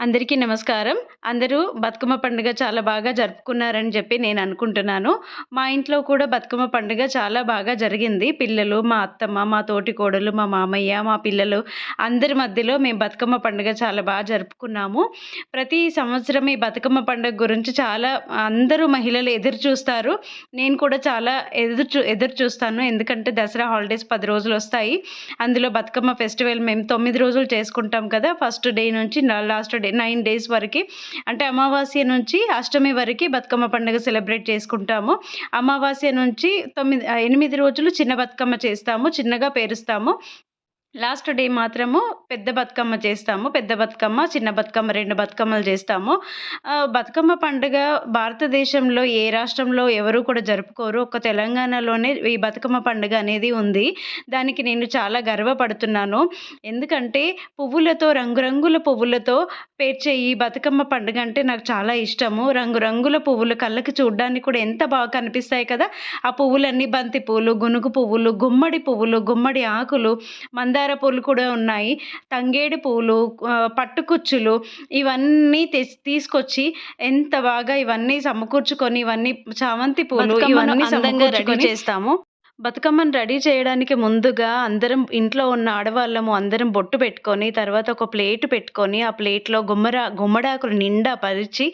అందరికీ నమస్కారం. అందరూ బతుకమ్మ పండుగ చాలా బాగా జరుపుకున్నారని చెప్పి నేను అనుకుంటున్నాను. మా ఇంట్లో కూడా బతుకమ్మ పండుగ చాలా బాగా జరిగింది. పిల్లలు మా అత్తమ్మ మా తోటి కోడలు మా మామయ్య మా పిల్లలు అందరి మధ్యలో మేము బతుకమ్మ పండుగ చాలా బాగా జరుపుకున్నాము. ప్రతి సంవత్సరం ఈ బతుకమ్మ పండుగ గురించి చాలా అందరూ మహిళలు ఎదురు చూస్తారు. నేను కూడా చాలా ఎదురు చూ ఎదురు చూస్తాను. ఎందుకంటే దసరా హాలిడేస్ పది రోజులు వస్తాయి. అందులో బతుకమ్మ ఫెస్టివల్ మేము తొమ్మిది రోజులు చేసుకుంటాం కదా. ఫస్ట్ డే నుంచి లాస్ట్ డే నైన్ డేస్ వరకు. అంటే అమావాస్య నుంచి అష్టమి వరకు బతుకమ్మ పండుగ సెలబ్రేట్ చేసుకుంటాము. అమావాస్య నుంచి తొమ్మిది ఎనిమిది రోజులు చిన్న బతుకమ్మ చేస్తాము చిన్నగా పేరుస్తాము. లాస్ట్ డే మాత్రము పెద్ద బతుకమ్మ చేస్తాము. పెద్ద బతుకమ్మ చిన్న బతుకమ్మ రెండు బతుకమ్మలు చేస్తాము. బతుకమ్మ పండుగ భారతదేశంలో ఏ రాష్ట్రంలో ఎవరు కూడా జరుపుకోరు. ఒక తెలంగాణలోనే ఈ బతుకమ్మ పండుగ అనేది ఉంది. దానికి నేను చాలా గర్వపడుతున్నాను. ఎందుకంటే పువ్వులతో రంగురంగుల పువ్వులతో పేర్చే ఈ బతుకమ్మ పండుగ అంటే నాకు చాలా ఇష్టము. రంగురంగుల పువ్వులు కళ్ళకి చూడడానికి కూడా ఎంత బాగా కనిపిస్తాయి కదా! ఆ పువ్వులన్నీ బంతి పువ్వులు గునుగు పువ్వులు గుమ్మడి పువ్వులు గుమ్మడి ఆకులు మంద మందార పూలు కూడా ఉన్నాయి. తంగేడు పూలు పట్టుకుచ్చులు ఇవన్నీ తీసుకొచ్చి ఎంత బాగా ఇవన్నీ సమకూర్చుకొని ఇవన్నీ చామంతి పూలు ఇవన్నీ రెడీ చేస్తాము. బతుకమ్మను రెడీ చేయడానికి ముందుగా అందరం ఇంట్లో ఉన్న ఆడవాళ్ళము అందరం బొట్టు పెట్టుకొని తర్వాత ఒక ప్లేట్ పెట్టుకొని ఆ ప్లేట్లో గుమ్మరా గుమ్మడాకులు నిండా పరిచి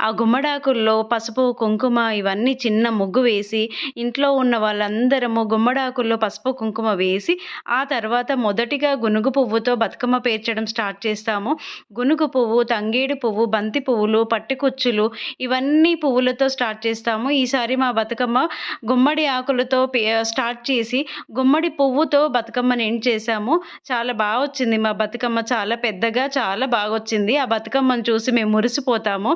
ఆ గుమ్మడాకుల్లో పసుపు కుంకుమ ఇవన్నీ చిన్న ముగ్గు వేసి ఇంట్లో ఉన్న వాళ్ళందరము గుమ్మడాకుల్లో పసుపు కుంకుమ వేసి ఆ తర్వాత మొదటిగా గునుగు పువ్వుతో బతుకమ్మ పేర్చడం స్టార్ట్ చేస్తాము. గునుగు పువ్వు తంగేడు పువ్వు బంతి పువ్వులు పట్టుకుచ్చులు ఇవన్నీ పువ్వులతో స్టార్ట్ చేస్తాము. ఈసారి మా బతుకమ్మ గుమ్మడి ఆకులతో స్టార్ట్ చేసి గుమ్మడి పువ్వుతో బతుకమ్మని ఎండ్ చేసాము చాలా బాగా వచ్చింది. మా బతుకమ్మ చాలా పెద్దగా చాలా బాగా వచ్చింది. ఆ బతుకమ్మను చూసి మేము మురిసిపోతాము.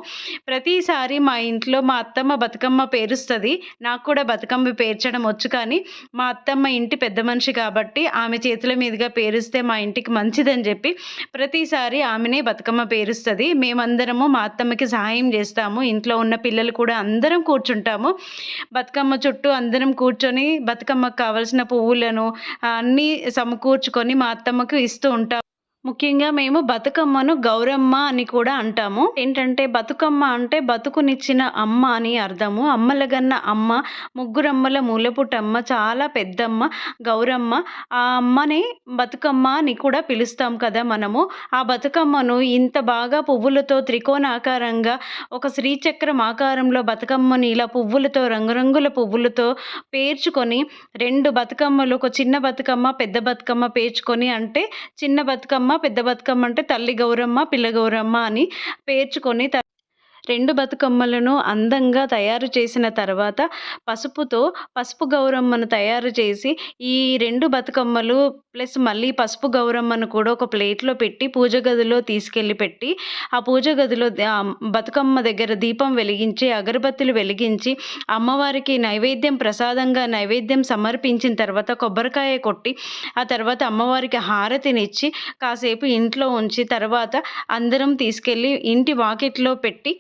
ప్రతిసారి మా ఇంట్లో మా అత్తమ్మ బతుకమ్మ పేరుస్తుంది. నాకు కూడా బతుకమ్మ పేర్చడం వచ్చు కానీ మా అత్తమ్మ ఇంటి పెద్ద మనిషి కాబట్టి ఆమె చేతుల మీదుగా పేరుస్తే మా ఇంటికి మంచిదని చెప్పి ప్రతిసారి ఆమెనే బతుకమ్మ పేరుస్తుంది. మేమందరము మా అత్తమ్మకి సహాయం చేస్తాము. ఇంట్లో ఉన్న పిల్లలు కూడా అందరం కూర్చుంటాము. బతుకమ్మ చుట్టూ అందరం కూర్చొని బతుకమ్మ బతుకమ్మకు కావలసిన పువ్వులను అన్నీ సమకూర్చుకొని మా అత్తమ్మకు ఇస్తూ ఉంటాం ముఖ్యంగా మేము బతుకమ్మను గౌరమ్మ అని కూడా అంటాము. ఏంటంటే బతుకమ్మ అంటే బతుకునిచ్చిన అమ్మ అని అర్థము. అమ్మలగన్న అమ్మ ముగ్గురమ్మల మూలపుటమ్మ చాలా పెద్దమ్మ గౌరమ్మ. ఆ అమ్మని బతుకమ్మ అని కూడా పిలుస్తాం కదా మనము. ఆ బతుకమ్మను ఇంత బాగా పువ్వులతో త్రికోణాకారంగా ఒక శ్రీచక్రం ఆకారంలో బతుకమ్మని ఇలా పువ్వులతో రంగురంగుల పువ్వులతో పేర్చుకొని రెండు బతుకమ్మలు ఒక చిన్న బతుకమ్మ పెద్ద బతుకమ్మ పేర్చుకొని అంటే చిన్న బతుకమ్మ పెద్ద బతుకమ్మ అంటే తల్లి గౌరమ్మ పిల్ల గౌరమ్మ అని పేర్చుకొని రెండు బతుకమ్మలను అందంగా తయారు చేసిన తర్వాత పసుపుతో పసుపు గౌరమ్మను తయారు చేసి ఈ రెండు బతుకమ్మలు ప్లస్ మళ్ళీ పసుపు గౌరమ్మను కూడా ఒక ప్లేట్లో పెట్టి పూజ గదిలో తీసుకెళ్ళి పెట్టి ఆ పూజ గదిలో బతుకమ్మ దగ్గర దీపం వెలిగించి అగరబత్తులు వెలిగించి అమ్మవారికి నైవేద్యం ప్రసాదంగా నైవేద్యం సమర్పించిన తర్వాత కొబ్బరికాయ కొట్టి ఆ తర్వాత అమ్మవారికి హారతినిచ్చి కాసేపు ఇంట్లో ఉంచి తర్వాత అందరం తీసుకెళ్ళి ఇంటి వాకిట్లో పెట్టి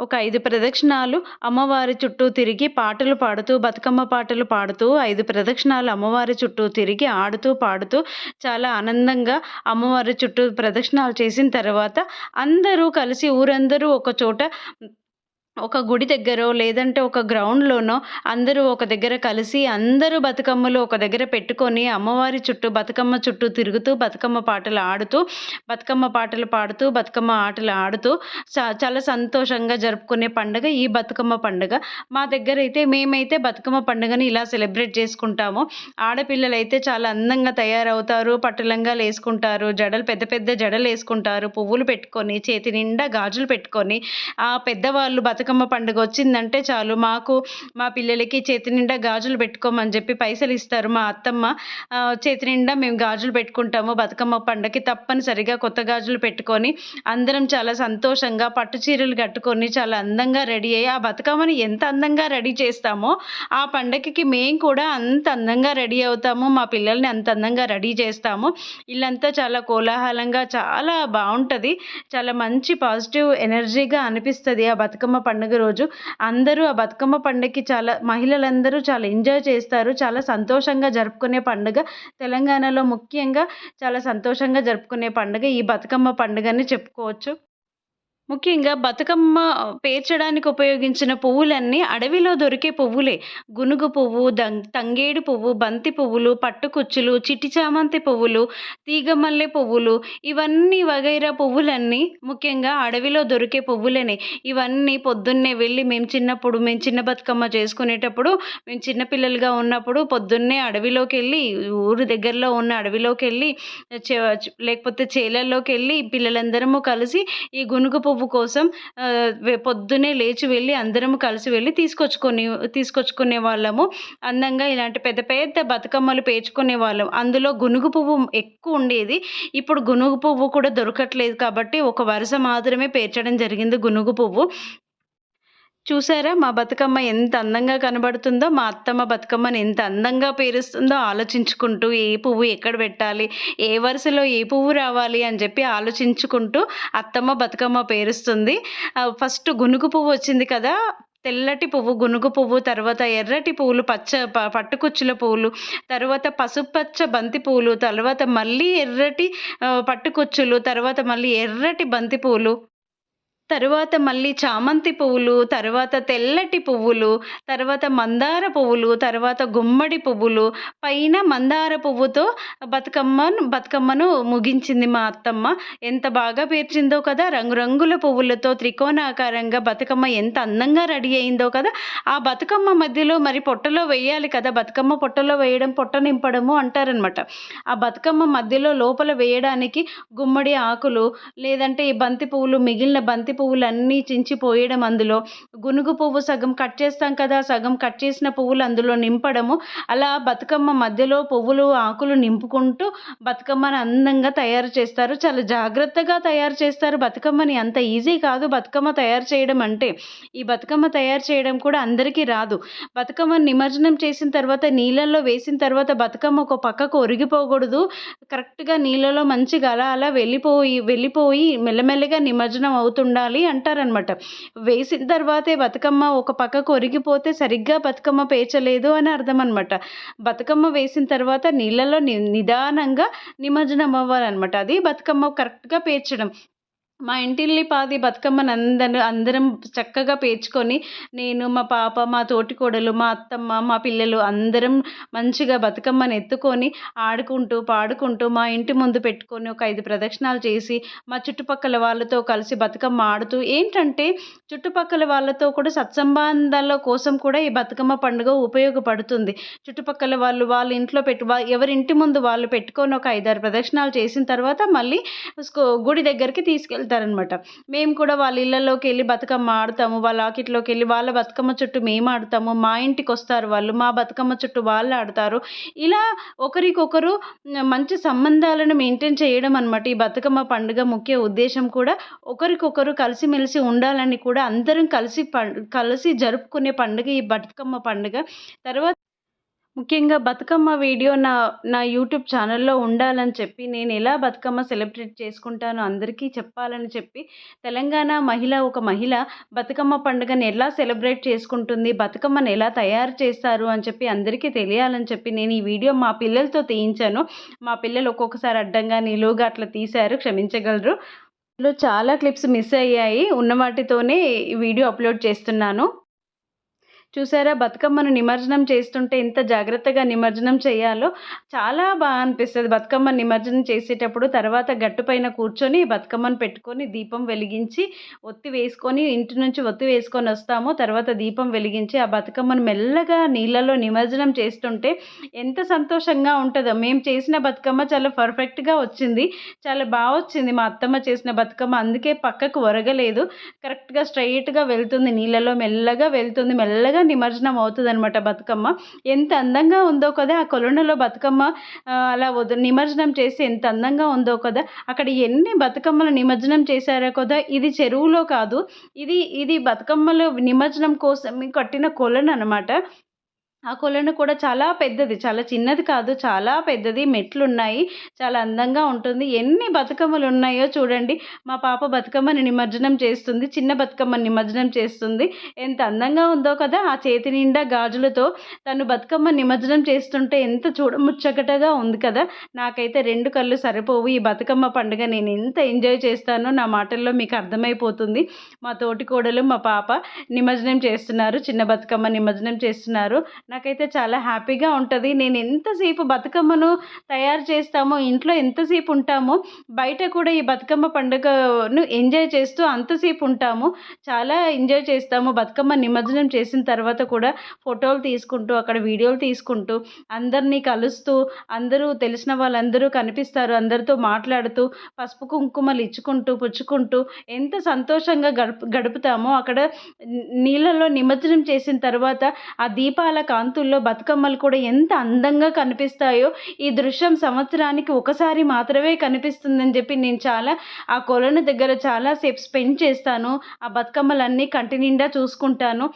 ఒక ఐదు ప్రదక్షిణాలు అమ్మవారి చుట్టూ తిరిగి పాటలు పాడుతూ బతుకమ్మ పాటలు పాడుతూ ఐదు ప్రదక్షిణాలు అమ్మవారి చుట్టూ తిరిగి ఆడుతూ పాడుతూ చాలా ఆనందంగా అమ్మవారి చుట్టూ ప్రదక్షిణాలు చేసిన తర్వాత అందరూ కలిసి ఊరందరూ ఒక చోట ఒక గుడి దగ్గరో లేదంటే ఒక గ్రౌండ్లోనో అందరూ ఒక దగ్గర కలిసి అందరూ బతుకమ్మలు ఒక దగ్గర పెట్టుకొని అమ్మవారి చుట్టూ బతుకమ్మ చుట్టూ తిరుగుతూ బతుకమ్మ పాటలు ఆడుతూ బతుకమ్మ పాటలు పాడుతూ బతుకమ్మ ఆటలు ఆడుతూ చాలా సంతోషంగా జరుపుకునే పండుగ ఈ బతుకమ్మ పండుగ. మా దగ్గర అయితే మేమైతే బతుకమ్మ పండుగని ఇలా సెలబ్రేట్ చేసుకుంటాము. ఆడపిల్లలు అయితే చాలా అందంగా తయారవుతారు పట్టులంగాలు వేసుకుంటారు జడలు పెద్ద పెద్ద జడలు వేసుకుంటారు పువ్వులు పెట్టుకొని చేతి నిండా గాజులు పెట్టుకొని ఆ పెద్దవాళ్ళు బతుక బతుకమ్మ పండుగ వచ్చిందంటే చాలు. మాకు మా పిల్లలకి చేతి నిండా గాజులు పెట్టుకోమని చెప్పి పైసలు ఇస్తారు మా అత్తమ్మ. చేతి నిండా మేము గాజులు పెట్టుకుంటాము బతుకమ్మ పండుగకి తప్పనిసరిగా కొత్త గాజులు పెట్టుకొని అందరం చాలా సంతోషంగా పట్టు చీరలు కట్టుకొని చాలా అందంగా రెడీ అయ్యి ఆ బతుకమ్మని ఎంత అందంగా రెడీ చేస్తామో ఆ పండగకి మేము కూడా అంత అందంగా రెడీ అవుతాము. మా పిల్లల్ని అంత అందంగా రెడీ చేస్తాము. ఇల్లంతా చాలా కోలాహలంగా చాలా బాగుంటుంది. చాలా మంచి పాజిటివ్ ఎనర్జీగా అనిపిస్తుంది ఆ బతుకమ్మ పండుగ రోజు అందరూ ఆ బతుకమ్మ పండుగకి చాలా మహిళలందరూ చాలా ఎంజాయ్ చేస్తారు. చాలా సంతోషంగా జరుపుకునే పండుగ. తెలంగాణలో ముఖ్యంగా చాలా సంతోషంగా జరుపుకునే పండుగ ఈ బతుకమ్మ పండుగని చెప్పుకోవచ్చు. ముఖ్యంగా బతుకమ్మ పేర్చడానికి ఉపయోగించిన పువ్వులన్నీ అడవిలో దొరికే పువ్వులే. గునుగు పువ్వు, దం తంగేడు పువ్వు, బంతి పువ్వులు, పట్టుకుచ్చులు, చిట్టి చామంతి పువ్వులు, తీగమల్లె పువ్వులు ఇవన్నీ వగైరా పువ్వులన్నీ ముఖ్యంగా అడవిలో దొరికే పువ్వులనే. ఇవన్నీ పొద్దున్నే వెళ్ళి మేము చిన్నప్పుడు మేము చిన్న బతుకమ్మ చేసుకునేటప్పుడు మేము చిన్నపిల్లలుగా ఉన్నప్పుడు పొద్దున్నే అడవిలోకి వెళ్ళి ఊరు దగ్గరలో ఉన్న అడవిలోకి వెళ్ళి లేకపోతే లేకపోతే చేలల్లోకెళ్ళి పిల్లలందరము కలిసి ఈ గునుగు పువ్వు కోసం పొద్దునే పొద్దున్నే లేచి వెళ్ళి అందరము కలిసి వెళ్ళి తీసుకొచ్చుకొని తీసుకొచ్చుకునే వాళ్ళము. అందంగా ఇలాంటి పెద్ద పెద్ద బతుకమ్మలు పేర్చుకునే వాళ్ళం అందులో గునుగు పువ్వు ఎక్కువ ఉండేది. ఇప్పుడు గునుగు పువ్వు కూడా దొరకట్లేదు కాబట్టి ఒక వరుస మాత్రమే పేర్చడం జరిగింది గునుగు పువ్వు. చూసారా మా బతుకమ్మ ఎంత అందంగా కనబడుతుందో, మా అత్తమ్మ బతుకమ్మని ఎంత అందంగా పేరుస్తుందో ఆలోచించుకుంటూ ఏ పువ్వు ఎక్కడ పెట్టాలి, ఏ వరుసలో ఏ పువ్వు రావాలి అని చెప్పి ఆలోచించుకుంటూ అత్తమ్మ బతుకమ్మ పేరుస్తుంది. ఫస్ట్ గునుగు పువ్వు వచ్చింది కదా! తెల్లటి పువ్వు గునుగు పువ్వు, తర్వాత ఎర్రటి పువ్వులు పచ్చ ప పట్టుకుచ్చుల పువ్వులు, తర్వాత పసుపచ్చ బంతి పువ్వులు, తర్వాత మళ్ళీ ఎర్రటి పట్టుకుచ్చులు, తర్వాత మళ్ళీ ఎర్రటి బంతి పువ్వులు. తరువాత మళ్ళీ చామంతి పువ్వులు, తర్వాత తెల్లటి పువ్వులు, తర్వాత మందార పువ్వులు, తర్వాత గుమ్మడి పువ్వులు, పైన మందార పువ్వుతో బతుకమ్మను బతుకమ్మను ముగించింది మా అత్తమ్మ. ఎంత బాగా పేర్చిందో కదా! రంగురంగుల పువ్వులతో త్రికోణాకారంగా బతుకమ్మ ఎంత అందంగా రెడీ అయిందో కదా! ఆ బతుకమ్మ మధ్యలో మరి పొట్టలో వేయాలి కదా! బతుకమ్మ పొట్టలో వేయడం పొట్ట నింపడము అంటారనమాట. ఆ బతుకమ్మ మధ్యలో లోపల వేయడానికి గుమ్మడి ఆకులు, లేదంటే ఈ బంతి పువ్వులు మిగిలిన బంతి పువ్వులన్నీ చించి పోయడం అందులో. గునుగు పువ్వు సగం కట్ చేస్తాం కదా! సగం కట్ చేసిన పువ్వులు అందులో నింపడము. అలా బతుకమ్మ మధ్యలో పువ్వులు, ఆకులు నింపుకుంటూ బతుకమ్మని అందంగా తయారు చేస్తారు. చాలా జాగ్రత్తగా తయారు చేస్తారు బతుకమ్మని. అంత ఈజీ కాదు బతుకమ్మ తయారు చేయడం అంటే. ఈ బతుకమ్మ తయారు చేయడం కూడా అందరికీ రాదు. బతుకమ్మని నిమజ్జనం చేసిన తర్వాత నీళ్ళల్లో వేసిన తర్వాత బతుకమ్మ ఒక పక్కకు ఒరిగిపోకూడదు. కరెక్ట్‌గా నీళ్ళలో మంచిగా అలా అలా వెళ్ళిపోయి వెళ్ళిపోయి మెల్లమెల్లగా నిమజ్జనం అవుతుండాలి అంటారనమాట. వేసిన తర్వాతే బతుకమ్మ ఒక పక్కకు ఒరిగిపోతే సరిగ్గా బతుకమ్మ పేర్చలేదు అని అర్థం అనమాట. బతుకమ్మ వేసిన తర్వాత నీళ్ళలో ని నిదానంగా నిమజ్జనం అవ్వాలనమాట. అది బతుకమ్మ కరెక్ట్‌గా పేర్చడం. మా ఇంటిల్లిపాది బతుకమ్మని అందరూ అందరం చక్కగా పేర్చుకొని నేను, మా పాప, మా తోటికోడలు, మా అత్తమ్మ, మా పిల్లలు అందరం మంచిగా బతుకమ్మని ఎత్తుకొని ఆడుకుంటూ, పాడుకుంటూ మా ఇంటి ముందు పెట్టుకొని ఒక ఐదు ప్రదక్షిణాలు చేసి, మా చుట్టుపక్కల వాళ్ళతో కలిసి బతుకమ్మ ఆడుతూ ఏంటంటే చుట్టుపక్కల వాళ్ళతో కూడా సత్సంబంధాల కోసం కూడా ఈ బతుకమ్మ పండుగ ఉపయోగపడుతుంది. చుట్టుపక్కల వాళ్ళు వాళ్ళ ఇంట్లో పెట్టు ఎవరి ఇంటి ముందు వాళ్ళు పెట్టుకొని ఒక 5, 6 ప్రదక్షిణాలు చేసిన తర్వాత మళ్ళీ గుడి దగ్గరికి వెళ్తారనమాట మేము కూడా వాళ్ళ ఇళ్ళలోకి వెళ్ళి బతుకమ్మ ఆడతాము. వాళ్ళ ఆకిట్లోకి వెళ్ళి వాళ్ళ బతుకమ్మ చుట్టూ మేము ఆడతాము. మా ఇంటికి వస్తారు వాళ్ళు. మా బతుకమ్మ చుట్టూ వాళ్ళు ఆడతారు. ఇలా ఒకరికొకరు మంచి సంబంధాలను మెయింటైన్ చేయడం అనమాట. ఈ బతుకమ్మ పండుగ ముఖ్య ఉద్దేశం కూడా ఒకరికొకరు కలిసిమెలిసి ఉండాలని కూడా అందరం కలిసి కలిసి జరుపుకునే పండుగ ఈ బతుకమ్మ పండుగ. తర్వాత ముఖ్యంగా బతుకమ్మ వీడియో నా నా యూట్యూబ్ ఛానల్‌లో ఉండాలని చెప్పి నేను ఎలా బతుకమ్మ సెలబ్రేట్ చేసుకుంటానో అందరికీ చెప్పాలని చెప్పి తెలంగాణ మహిళ ఒక మహిళ బతుకమ్మ పండుగని ఎలా సెలబ్రేట్ చేసుకుంటుంది, బతుకమ్మని ఎలా తయారు చేస్తారు అని చెప్పి అందరికీ తెలియాలని చెప్పి నేను ఈ వీడియో మా పిల్లలతో తీయించాను. మా పిల్లలు ఒక్కొక్కసారి అడ్డంగా, నిలువుగా అట్లా తీశారు క్షమించగలరు. చాలా క్లిప్స్ మిస్ అయ్యాయి. ఉన్న వాటితోనే ఈ వీడియో అప్‌లోడ్ చేస్తున్నాను. చూసారా బతుకమ్మను నిమజ్జనం చేస్తుంటే ఎంత జాగ్రత్తగా నిమజ్జనం చేయాలో చాలా బాగా అనిపిస్తుంది బతుకమ్మ నిమజ్జనం చేసేటప్పుడు తర్వాత గట్టు పైన కూర్చొని బతుకమ్మను పెట్టుకొని దీపం వెలిగించి ఒత్తి వేసుకొని ఇంటి నుంచి ఒత్తి వేసుకొని వస్తాము. తర్వాత దీపం వెలిగించి ఆ బతుకమ్మను మెల్లగా నీళ్ళలో నిమజ్జనం చేస్తుంటే ఎంత సంతోషంగా ఉంటుందో మేము చేసిన బతుకమ్మ చాలా పర్ఫెక్ట్‌గా వచ్చింది. చాలా బాగా వచ్చింది మా అత్తమ్మ చేసిన బతుకమ్మ. అందుకే పక్కకు ఒరగలేదు. కరెక్ట్‌గా స్ట్రెయిట్‌గా వెళ్తుంది నీళ్ళలో మెల్లగా వెళ్తుంది. మెల్లగా నిమజ్జనం అవుతదనమాట బతుకమ్మ. ఎంత అందంగా ఉందో కదా! ఆ కొలనులో బతుకమ్మ అలా వద నిమజ్జనం చేసి ఎంత అందంగా ఉందో కదా! అక్కడ ఎన్ని బతుకమ్మలు నిమజ్జనం చేశారో కదా! ఇది చెరువులో కాదు. ఇది ఇది బతుకమ్మలు నిమజ్జనం కోసం కట్టిన కొలను అనమాట ఆ కొలను కూడా చాలా పెద్దది. చాలా చిన్నది కాదు చాలా పెద్దది. మెట్లు ఉన్నాయి చాలా అందంగా ఉంటుంది. ఎన్ని బతుకమ్మలు ఉన్నాయో చూడండి. మా పాప బతుకమ్మని నిమజ్జనం చేస్తుంది. చిన్న బతుకమ్మని నిమజ్జనం చేస్తుంది. ఎంత అందంగా ఉందో కదా! ఆ చేతి నిండా గాజులతో తను బతుకమ్మ నిమజ్జనం చేస్తుంటే ఎంత చూడముచ్చకటగా ఉంది కదా! నాకైతే రెండు కళ్ళు సరిపోవు. ఈ బతుకమ్మ పండుగ నేను ఎంత ఎంజాయ్ చేస్తానో నా మాటల్లో మీకు అర్థమైపోతుంది. మా తోటి కోడలు మా పాప నిమజ్జనం చేస్తున్నారు. చిన్న బతుకమ్మ నిమజ్జనం చేస్తున్నారు. నాకైతే చాలా హ్యాపీగా ఉంటుంది. నేను ఎంతసేపు బతుకమ్మను తయారు చేస్తామో ఇంట్లో ఎంతసేపు ఉంటామో బయట కూడా ఈ బతుకమ్మ పండుగను ఎంజాయ్ చేస్తూ అంతసేపు ఉంటాము. చాలా ఎంజాయ్ చేస్తాము. బతుకమ్మ నిమజ్జనం చేసిన తర్వాత కూడా ఫోటోలు తీసుకుంటూ అక్కడ వీడియోలు తీసుకుంటూ అందరినీ కలుస్తూ అందరూ తెలిసిన వాళ్ళందరూ కనిపిస్తారు. అందరితో మాట్లాడుతూ పసుపు కుంకుమలు ఇచ్చుకుంటూ పుచ్చుకుంటూ ఎంత సంతోషంగా గడుపు గడుపుతామో అక్కడ నీళ్ళలో నిమజ్జనం చేసిన తర్వాత ఆ దీపాల కాంతుల్లో బతుకమ్మలు కూడా ఎంత అందంగా కనిపిస్తాయో ఈ దృశ్యం సంవత్సరానికి ఒకసారి మాత్రమే కనిపిస్తుందని చెప్పి నేను చాలా ఆ కొలను దగ్గర చాలాసేపు స్పెండ్ చేస్తాను. ఆ బతుకమ్మలన్నీ కంటి నిండా చూసుకుంటాను.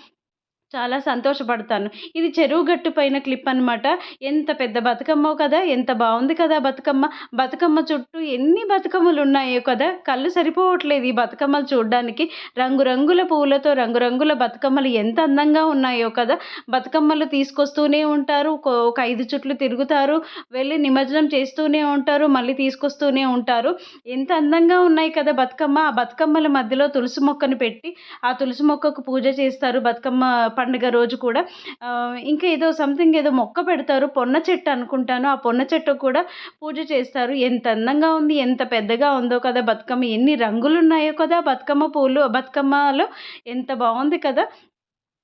చాలా సంతోషపడతాను. ఇది చెరువు గట్టు పైన క్లిప్ అనమాట ఎంత పెద్ద బతుకమ్మో కదా ఎంత బాగుంది కదా బతుకమ్మ. బతుకమ్మ చుట్టూ ఎన్ని బతుకమ్మలు ఉన్నాయో కదా కళ్ళు సరిపోవట్లేదు ఈ బతుకమ్మలు చూడడానికి. రంగురంగుల పువ్వులతో రంగురంగుల బతుకమ్మలు ఎంత అందంగా ఉన్నాయో కదా. బతుకమ్మలు తీసుకొస్తూనే ఉంటారు ఒక ఐదు చుట్లు తిరుగుతారు వెళ్ళి నిమజ్జనం చేస్తూనే ఉంటారు మళ్ళీ తీసుకొస్తూనే ఉంటారు. ఎంత అందంగా ఉన్నాయి కదా బతుకమ్మ. ఆ బతుకమ్మల మధ్యలో తులసి మొక్కను పెట్టి ఆ తులసి మొక్కకు పూజ చేస్తారు బతుకమ్మ పండుగ రోజు కూడా ఇంకా ఏదో సంథింగ్ ఏదో మొక్క పెడతారు పొన్న చెట్టు అనుకుంటాను. ఆ పొన్న చెట్టు కూడా పూజ చేస్తారు. ఎంత అందంగా ఉంది ఎంత పెద్దగా ఉందో కదా బతుకమ్మ. ఎన్ని రంగులు ఉన్నాయో కదా బతుకమ్మ పూలు బతుకమ్మలో ఎంత బాగుంది కదా.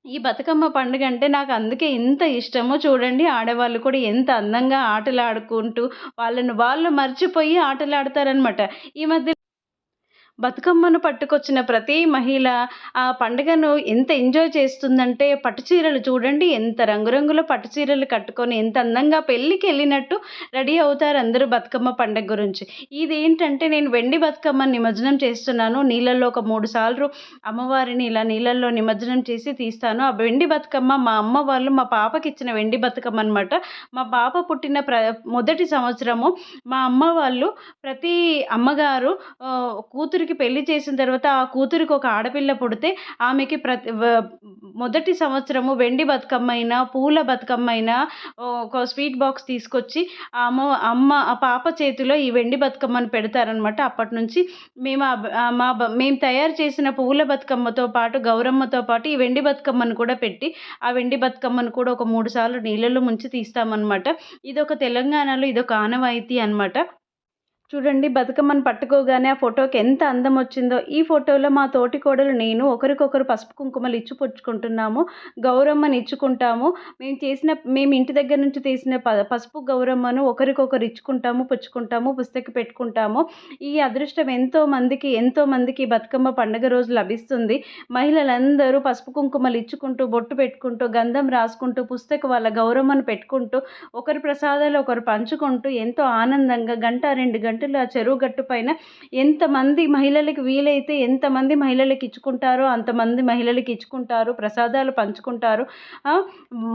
ఈ బతుకమ్మ పండుగ అంటే నాకు అందుకే ఎంత ఇష్టమో. చూడండి ఆడవాళ్ళు కూడా ఎంత అందంగా ఆటలు ఆడుకుంటూ వాళ్ళను వాళ్ళు మర్చిపోయి ఆటలు ఆడతారనమాట ఈ మధ్య బతుకమ్మను పట్టుకొచ్చిన ప్రతి మహిళ ఆ పండుగను ఎంత ఎంజాయ్ చేస్తుందంటే పట్టు చీరలు చూడండి ఎంత రంగురంగుల పట్టు చీరలు కట్టుకొని ఎంత అందంగా పెళ్ళికి వెళ్ళినట్టు రెడీ అవుతారు అందరూ బతుకమ్మ పండుగ గురించి. ఇది ఏంటంటే నేను వెండి బతుకమ్మ నిమజ్జనం చేస్తున్నాను. నీళ్ళల్లో ఒక మూడు సార్లు అమ్మవారిని ఇలా నీళ్ళల్లో నిమజ్జనం చేసి తీస్తాను. ఆ వెండి బతుకమ్మ మా అమ్మ వాళ్ళు మా పాపకి ఇచ్చిన వెండి బతుకమ్మ అనమాట మా పాప పుట్టిన ప్ర మొదటి సంవత్సరము మా అమ్మ వాళ్ళు ప్రతి అమ్మగారు కూతురికి కూతురికి పెళ్ళి చేసిన తర్వాత ఆ కూతురికి ఒక ఆడపిల్ల పుడితే ఆమెకి ప్రతి మొదటి సంవత్సరము వెండి బతుకమ్మ అయినా పూల బతుకమ్మ అయినా ఒక స్వీట్ బాక్స్ తీసుకొచ్చి అమ్మ అమ్మ ఆ పాప చేతిలో ఈ వెండి బతుకమ్మను పెడతారనమాట అప్పటి నుంచి మేము మా మేము తయారు చేసిన పువ్వుల బతుకమ్మతో పాటు గౌరమ్మతో పాటు ఈ వెండి బతుకమ్మను కూడా పెట్టి ఆ వెండి బతుకమ్మను కూడా ఒక మూడు సార్లు నీళ్ళలో ముంచి తీస్తామన్నమాట. ఇది ఒక తెలంగాణలో ఇది ఒక ఆనవాయితీ అనమాట చూడండి బతుకమ్మను పట్టుకోగానే ఆ ఫోటోకి ఎంత అందం వచ్చిందో. ఈ ఫోటోలో మా తోటి కోడలు నేను ఒకరికొకరు పసుపు కుంకుమలు ఇచ్చి పుచ్చుకుంటున్నాము గౌరమ్మను ఇచ్చుకుంటాము. మేము చేసిన మేము ఇంటి దగ్గర నుంచి తీసిన ప పసుపు గౌరమ్మను ఒకరికొకరు ఇచ్చుకుంటాము పుచ్చుకుంటాము పుస్తకి పెట్టుకుంటాము. ఈ అదృష్టం ఎంతో మందికి ఎంతో మందికి బతుకమ్మ పండుగ రోజు లభిస్తుంది. మహిళలందరూ పసుపు కుంకుమలు ఇచ్చుకుంటూ బొట్టు పెట్టుకుంటూ గంధం రాసుకుంటూ పుస్తక వాళ్ళ గౌరమ్మను పెట్టుకుంటూ ఒకరి ప్రసాదాలు ఒకరు పంచుకుంటూ ఎంతో ఆనందంగా గంట రెండు గంటలు గంటలు ఆ చెరువు గట్టు పైన ఎంతమంది మహిళలకు వీలైతే ఎంతమంది మహిళలకు ఇచ్చుకుంటారో అంతమంది మహిళలకు ఇచ్చుకుంటారు ప్రసాదాలు పంచుకుంటారు.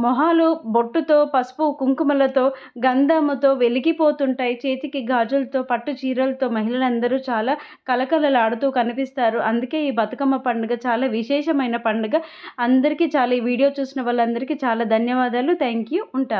మొహాలు బొట్టుతో పసుపు కుంకుమలతో గంధముతో వెలిగిపోతుంటాయి. చేతికి గాజులతో పట్టు చీరలతో మహిళలందరూ చాలా కలకలలాడుతూ కనిపిస్తారు. అందుకే ఈ బతుకమ్మ పండుగ చాలా విశేషమైన పండుగ. అందరికీ చాలా ఈ వీడియో చూసిన వాళ్ళందరికీ చాలా ధన్యవాదాలు. థ్యాంక్ యూ ఉంటారు